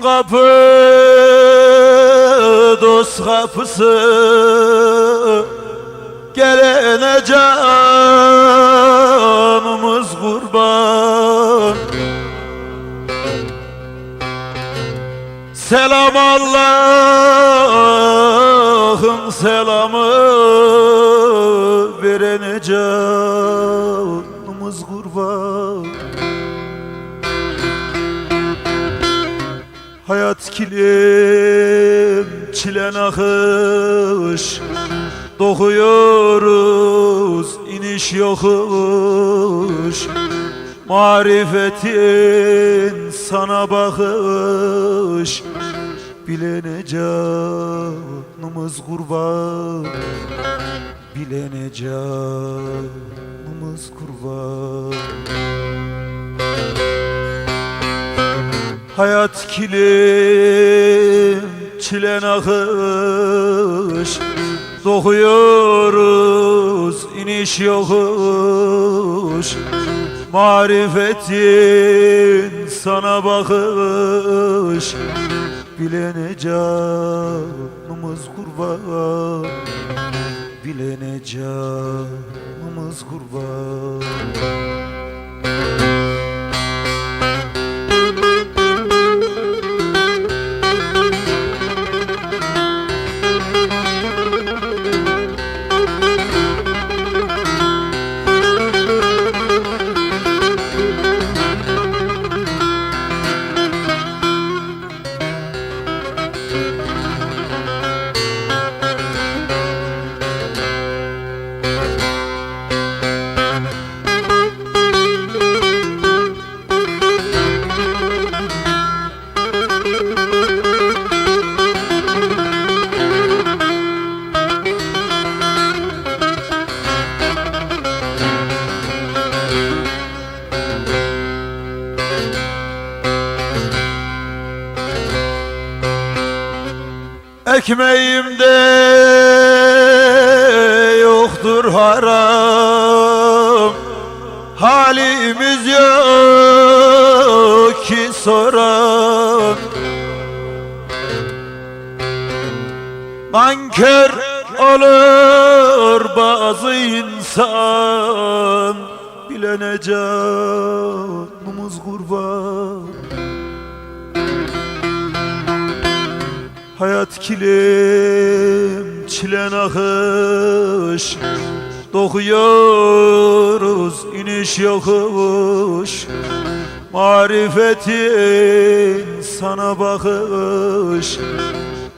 kapı dost kapısı. Gelene canımız kurban. Selam Allah'ın selamı Verene canımız Hayat kilim çilen akış. Dokuyoruz iniş yokuş. Marifetin sana bakış. Bilene canımız kurban Bilene canımız Hayat kilim çilen akış. Dokuyoruz iniş yokuş. Marifetin sana bakış. Bilene canımız kurban. Bilene canımız kurban Ekmeğimde yoktur haram. Halimiz yok ki soran Nankör olur bazı insan Bilene canımız Hayat kilim çilen akış Dokuyoruz iniş yokuş. Marifetin sana bakış.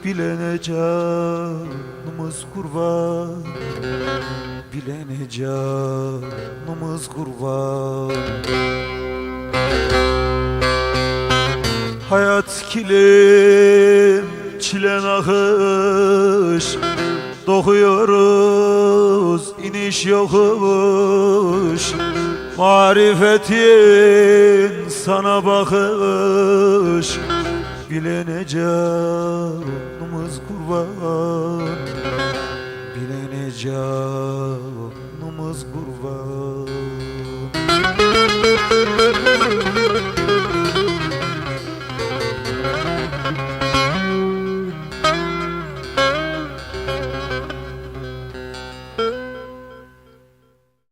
Bilene canımız kurban. Bilene canımız kurban. Hayat kilim çıkış Dokuyoruz iniş yokuş. Marifetin sana bakış Bilenecek alnımız kurban. Bilenecek alnımız kurban.